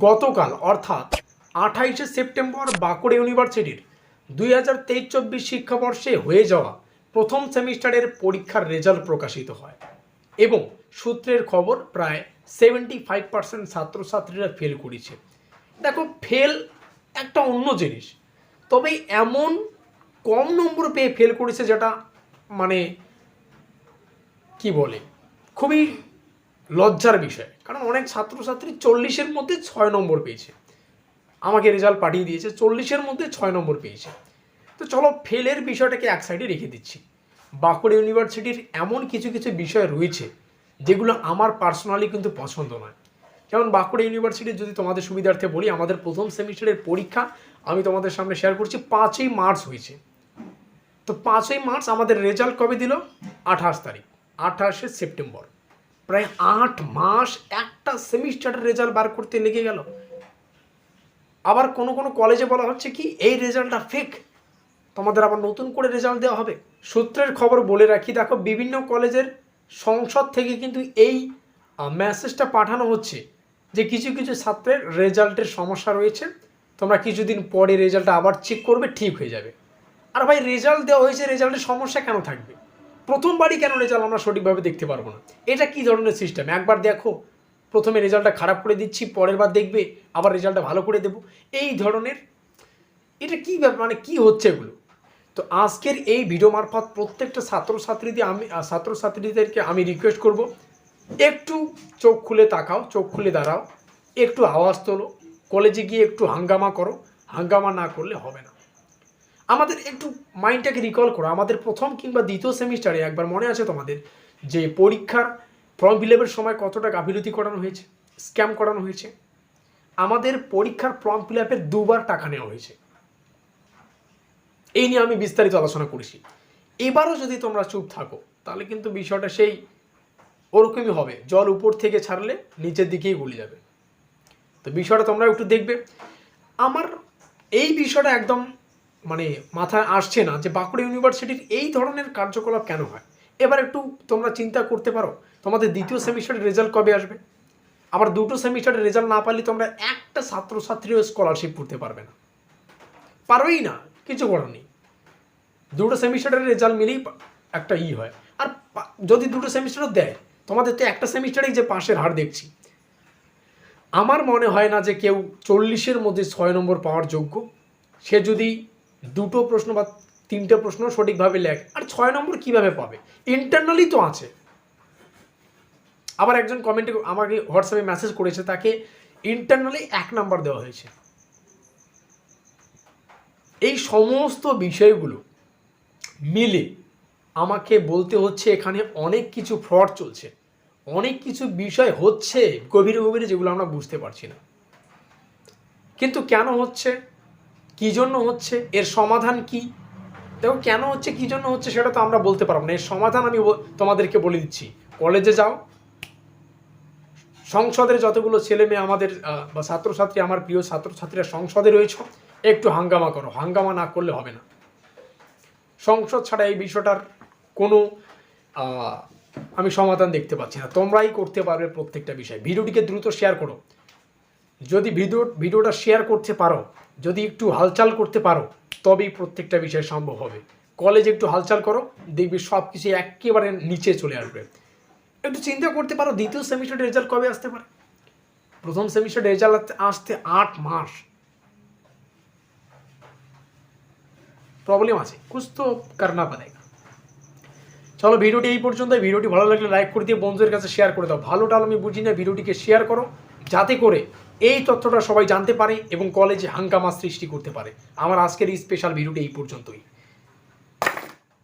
গতকাল, অর্থাৎ আঠাইশে সেপ্টেম্বর বাঁকুড়া ইউনিভার্সিটির দুই হাজার তেইশ চব্বিশ শিক্ষাবর্ষে হয়ে যাওয়া প্রথম সেমিস্টারের পরীক্ষার রেজাল্ট প্রকাশিত হয় এবং সূত্রের খবর প্রায় সেভেন্টি ফাইভ পার্সেন্ট ছাত্রছাত্রীরা ফেল করেছে। দেখো, ফেল একটা অন্য জিনিস। তবে এমন কম নম্বর পেয়ে ফেল করেছে যেটা মানে কি বলে? খুবই লজ্জার বিষয়। কারণ অনেক ছাত্রছাত্রী চল্লিশের মধ্যে ছয় নম্বর পেয়েছে। আমাকে রেজাল্ট পাঠিয়ে দিয়েছে, চল্লিশের মধ্যে ছয় নম্বর পেয়েছে। তো চলো ফেলের বিষয়টাকে এক সাইডে রেখে দিচ্ছি। বাঁকুড়া ইউনিভার্সিটির এমন কিছু কিছু বিষয় রয়েছে, যেগুলো আমার পার্সোনালি কিন্তু পছন্দ নয়। যেমন বাঁকুড়া ইউনিভার্সিটির যদি তোমাদের সুবিধার্থে বলি, আমাদের প্রথম সেমিস্টারের পরীক্ষা আমি তোমাদের সামনে শেয়ার করছি, পাঁচই মার্চ হয়েছে। তো পাঁচই মার্চ আমাদের রেজাল্ট কবে দিল? আঠাশ তারিখ, আঠাশে সেপ্টেম্বর। প্রায় আট মাস একটা সেমিস্টারের রেজাল্ট বার করতে লেগে গেল। আবার কোনো কোনো কলেজে বলা হচ্ছে কি, এই রেজাল্টটা ফেক তোমাদের আবার নতুন করে রেজাল্ট দেওয়া হবে। সূত্রের খবর বলে রাখি, দেখো বিভিন্ন কলেজের সংসদ থেকে কিন্তু এই মেসেজটা পাঠানো হচ্ছে যে কিছু কিছু ছাত্রের রেজাল্টের সমস্যা রয়েছে। তোমরা কিছুদিন পরে রেজাল্টটা আবার চেক করবে, ঠিক হয়ে যাবে। আর ভাই রেজাল্ট দেওয়া হয়েছে রেজাল্টের সমস্যা কেন থাকবে? প্রথমবারই কেন রেজাল্ট আমরা সঠিকভাবে দেখতে পারব না? এটা কি ধরনের সিস্টেম একবার দেখো, প্রথমে রেজাল্টটা খারাপ করে দিচ্ছি, পরের বার দেখবে, আবার রেজাল্টটা ভালো করে দেবো। এই ধরনের, এটা কি ব্যাপার মানে কী হচ্ছে এগুলো? তো আজকের এই ভিডিও মারফত প্রত্যেকটা ছাত্রছাত্রীদের আমি ছাত্রছাত্রীদেরকে আমি রিকোয়েস্ট করব, একটু চোখ খুলে তাকাও, চোখ খুলে দাঁড়াও, একটু আওয়াজ তোলো কলেজে গিয়ে একটু হাঙ্গামা করো, হাঙ্গামা না করলে হবে না। আমাদের একটু মাইন্ডটাকে রিকল করো। আমাদের প্রথম কিংবা দ্বিতীয় সেমিস্টারে একবার মনে আছে তোমাদের যে পরীক্ষার ফর্ম ফিল সময় কতটা গাফিলতি করানো হয়েছে স্ক্যাম করানো হয়েছে? আমাদের পরীক্ষার ফর্ম ফিল দুবার টাকা নেওয়া হয়েছে। এই নিয়ে আমি বিস্তারিত আলোচনা করেছি। এবারও যদি তোমরা চুপ থাকো, তাহলে কিন্তু বিষয়টা সেই ওরকমই হবে। জল উপর থেকে ছাড়লে নিচের দিকেই গলে যাবে। তো বিষয়টা তোমরা একটু দেখবে। আমার এই বিষয়টা একদম মানে মাথায় আসছে না যে বাঁকুড়া ইউনিভার্সিটির এই ধরনের কার্যকলাপ কেন হয়? এবার একটু তোমরা চিন্তা করতে পারো, তোমাদের দ্বিতীয় সেমিস্টারের রেজাল্ট কবে আসবে? আবার দুটো সেমিস্টারের রেজাল্ট না পারলে তোমরা একটা ছাত্রছাত্রীও স্কলারশিপ করতে পারবে না। পারবেই না, কিছু করার নেই। দুটো সেমিস্টারের রেজাল্ট মিলেই একটা ই হয়। আর যদি দুটো সেমিস্টারও দেয়, তোমাদের তো একটা সেমিস্টারেই যে পাশের হার দেখছি। আমার মনে হয় না যে কেউ চল্লিশের মধ্যে ছয় নম্বর পাওয়ার যোগ্য। সে যদি দুটো প্রশ্ন বা তিনটে প্রশ্ন সঠিকভাবে লেখ। আর ছয় নম্বর কীভাবে পাবে? ইন্টারনালি তো আছে। আবার একজন কমেন্টে আমাকে হোয়াটসঅ্যাপে মেসেজ করেছে, তাকে ইন্টারনালি এক নাম্বার দেওয়া হয়েছে। এই সমস্ত বিষয়গুলো মিলে আমাকে বলতে হচ্ছে, এখানে অনেক কিছু ফ্রড চলছে। অনেক কিছু বিষয় হচ্ছে গভীরে গভীরে যেগুলো আমরা বুঝতে পারছি না। কিন্তু কেন হচ্ছে? কি জন্য হচ্ছে? এর সমাধান কি? দেখো, কেন হচ্ছে, কি জন্য হচ্ছে সেটা তো আমরা বলতে পারব না। এর সমাধান আমি তোমাদেরকে বলে দিচ্ছি। কলেজে যাও। সংসদের যতগুলো ছেলে মেয়ে আমাদের বা ছাত্রছাত্রী, আমার প্রিয় ছাত্রছাত্রীরা সংসদে রয়েছে, একটু হাঙ্গামা করো। হাঙ্গামা না করলে হবে না। সংসদ ছাড়া এই বিষয়টার কোনো আমি সমাধান দেখতে পাচ্ছি না। তোমরাই করতে পারবে প্রত্যেকটা বিষয়। ভিডিওটিকে দ্রুত শেয়ার করো। যদি ভিডিও, ভিডিওটা শেয়ার করতে পারো, যদি একটু হালচাল করতে পারো, তবেই প্রত্যেকটা বিষয় সম্ভব হবে। কলেজে একটু হালচাল করো, দেখবি সব কিছু একেবারে নিচে চলে আসবে। একটু চিন্তা করতে পারো, দ্বিতীয় সেমিস্টারের রেজাল্ট কবে আসতে পারে? প্রথম সেমিস্টার রেজাল্ট আসতে আট মাস। প্রবলেম আছে, কুছ তো করনা পড়েগা চলো ভিডিওটি এই পর্যন্ত ভিডিওটি ভালো লাগলে লাইক করে দিয়ে বন্ধুদের কাছে শেয়ার করে দাও। ভালো টাল আমি বুঝি না, ভিডিওটিকে শেয়ার করো, যাতে করে এই তথ্যটা সবাই জানতে পারে এবং কলেজে হাঙ্গামা সৃষ্টি করতে পারে। আমার আজকের এই স্পেশাল ভিডিওটি এই পর্যন্তই।